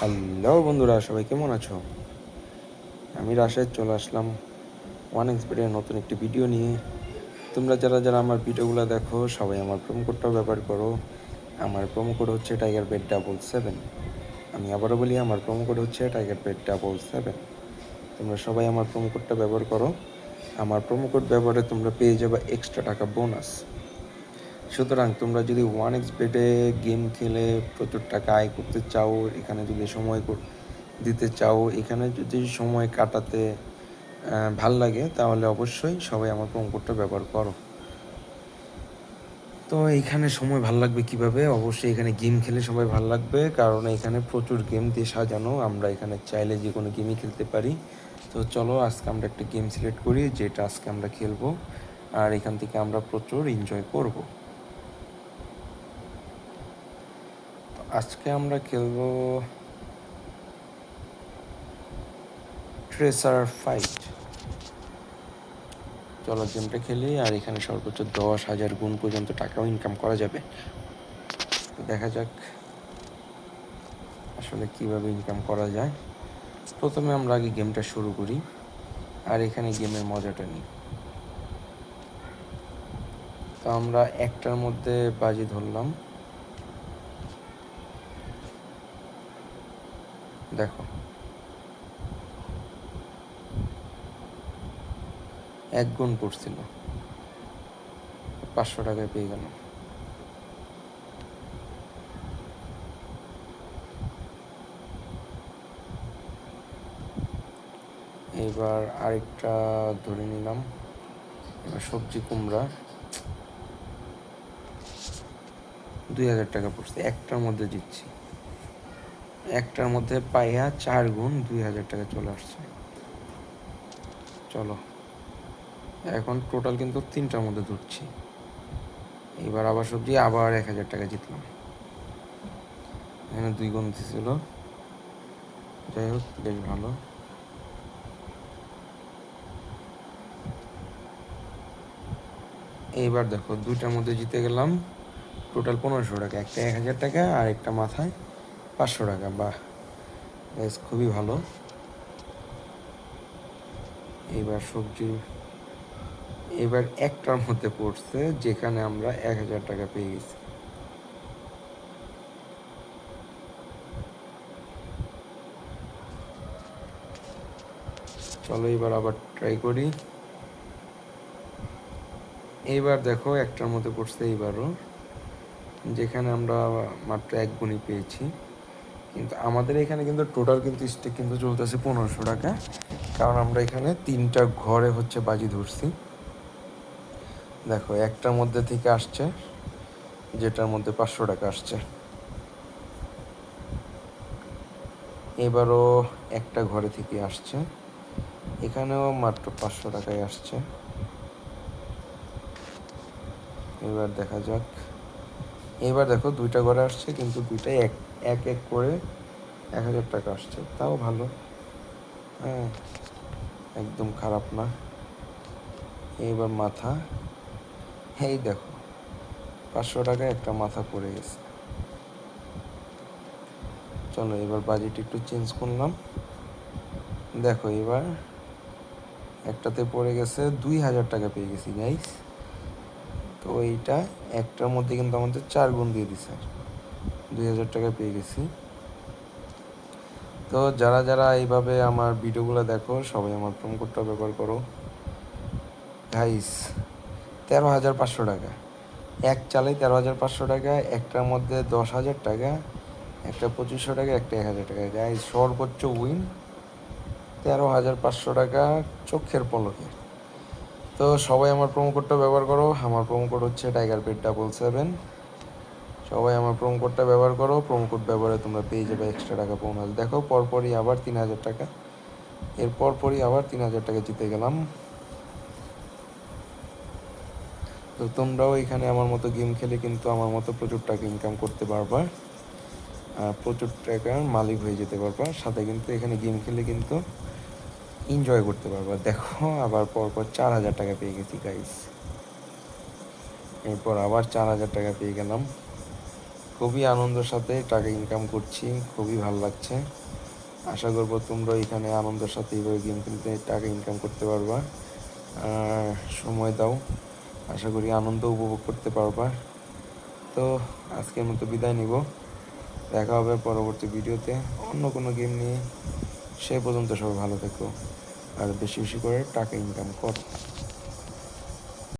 Hello বন্ধুরা, সবাই কেমন আছো? আমি রাশেদ, চলে আসলাম ওয়ান এক্সপিরিয়ের নতুন একটি ভিডিও নিয়ে। তোমরা যারা যারা আমার ভিডিওগুলো দেখো, সবাই আমার প্রোমো কোডটা ব্যবহার করো। আমার প্রোমো কোড হচ্ছে টাইগার বেড ডাবল সেভেন আমি আবারও বলি, আমার প্রোমো কোড হচ্ছে টাইগার বেড ডাবল সেভেন তোমরা সবাই আমার প্রোমো কোডটা ব্যবহার করো। আমার প্রোমো কোড ব্যবহারে তোমরা পেয়ে যাবে এক্সট্রা টাকা বোনাস সুতরাং তোমরা যদি ওয়ান এক্স বেডে গেম খেলে, প্রচুর টাকা আয় করতে চাও, এখানে যদি সময় দিতে চাও, এখানে যদি সময় কাটাতে ভালো লাগে, তাহলে অবশ্যই সবাই আমার প্রোমো কোডটা ব্যবহার করো। তো এখানে সময় ভালো লাগবে কীভাবে? অবশ্যই এখানে গেম খেলে সবাই ভালো লাগবে, কারণ এখানে প্রচুর গেম দিয়ে সাজানো। আমরা এখানে চাইলে যে কোনো গেমই খেলতে পারি। তো চলো, আজকে আমরা একটা গেম সিলেক্ট করি, যেটা আজকে আমরা খেলব। আর এখান থেকে আমরা প্রচুর এনজয় করব। আজকে আমরা খেলব ট্রেসার ফাইট চলো গেমটা খেলি, আর এখানে সর্বোচ্চ দশ হাজার গুণ পর্যন্ত টাকাও ইনকাম করা যাবে। দেখা যাক আসলে কীভাবে ইনকাম করা যায়। প্রথমে আমরা আগে গেমটা শুরু করি, আর এখানে গেমের মজাটা নিই। তো আমরা একটার মধ্যে বাজি ধরলাম। দেখো। এক গুণ পড়ছিল পাঁচশো টাকায় পেয়ে গেল এবার আরেকটা ধরে নিলাম। এবার সবজি কুমড়া। দুই হাজার টাকা পড়ছে। একটার মধ্যে দিচ্ছি। একটার মধ্যে পাইয়া চার গুণ দুই হাজার টাকা চলে আসছে। চলো, এখন টোটাল কিন্তু তিনটার মধ্যে ধরছি। এবার আবার সবজি আবার এক হাজার টাকা জিতলাম। এখানে দুই গুণ ছিল যাই হোক, বেশ ভালো। এইবার দেখো, দুইটার মধ্যে জিতে গেলাম টোটাল পনেরোশো টাকা। একটা এক হাজার টাকা আর একটা মাথায় পাঁচশো টাকা, বাহ। বেশ খুবই ভালো। এবার সবজি, এবার একটার মধ্যে পড়ছে, যেখানে আমরা এক হাজার টাকা পেয়ে গেছি। চলো এবার আবার ট্রাই করি। এইবার দেখো, একটার মধ্যে পড়ছে এইবারও যেখানে আমরা মাত্র এক গুণই পেয়েছি। কিন্তু আমাদের এখানে কিন্তু টোটাল কিন্তু স্টেক কিন্তু চলতেছে পনেরোশো টাকা। কারণ আমরা এখানে তিনটা ঘরে হচ্ছে বাজি ধরছি। দেখো, একটার মধ্যে থেকে আসছে, যেটার মধ্যে পাঁচশো টাকা আসছে। এবারও একটা ঘরে থেকে আসছে। এখানেও মাত্র পাঁচশো টাকায় আসছে। এবার দেখা যাক। এবার দেখো, দুইটা ঘরে আসছে, কিন্তু দুইটাই এক। এক এক করে এক হাজার টাকা আসছে। তাও ভালো। হ্যাঁ একদম খারাপ না। এইবার মাথা, এই দেখো, পাঁচশো টাকায় একটা মাথা পড়ে গেছে। চলো এবার বাজেট একটু চেঞ্জ করলাম। দেখো এবার একটাতে পড়ে গেছে দুই হাজার টাকা পেয়ে গেছি গাইস তো এইটা একটার মধ্যে কিন্তু আমাদের চার গুণ দিয়ে দিছে। দুই হাজার টাকা পেয়ে গেছি। তো যারা যারা এইভাবে আমার ভিডিওগুলো দেখো, সবাই আমার প্রোম কোডটা ব্যবহার করো। গাইস তেরো হাজার পাঁচশো টাকা। এক চালে তেরো হাজার পাঁচশো টাকা, একটার মধ্যে দশ হাজার টাকা, একটা পঁচিশশো টাকা, একটা এক হাজার টাকা। গাইস সর্বোচ্চ উইন তেরো হাজার পাঁচশো টাকা চোখের পলকে। তো সবাই আমার প্রোমো কোডটা ব্যবহার করো। আমার প্রোমো কোড হচ্ছে টাইগার পেড ডাবল সেভেন সবাই আমার প্রোমো কোডটা ব্যবহার করো প্রোমো কোড ব্যবহারে তোমরা পেয়ে যাবে এক্সট্রা টাকা বোনাস দেখো, পরপরই আবার তিন হাজার টাকা। এর পরপরই আবার তিন হাজার টাকা জিতে গেলাম। তো তোমরাও এখানে আমার মতো গেম খেলে কিন্তু আমার মতো প্রচুর টাকা ইনকাম করতে পারবা। আর প্রচুর টাকার মালিক হয়ে যেতে পারবা। সাথে কিন্তু এখানে গেম খেলে কিন্তু এনজয় করতে পারবা। দেখো, আবার পরপর চার হাজার টাকা পেয়ে গেছি গাইস এরপর আবার চার হাজার টাকা পেয়ে গেলাম। খুবই আনন্দের সাথে টাকা ইনকাম করছি, খুবই ভালো লাগছে। আশা করব তোমরা এখানে আনন্দের সাথে এইভাবে গেম খেলতে টাকা ইনকাম করতে পারবা। সময় দাও, আশা করি আনন্দ উপভোগ করতে পারবা। তো আজকের মতো বিদায় নিব। দেখা হবে পরবর্তী ভিডিওতে অন্য কোনো গেম নিয়ে। সে পর্যন্ত সবাই ভালো থেকো। আর বেশি বেশি করে টাকা ইনকাম করো।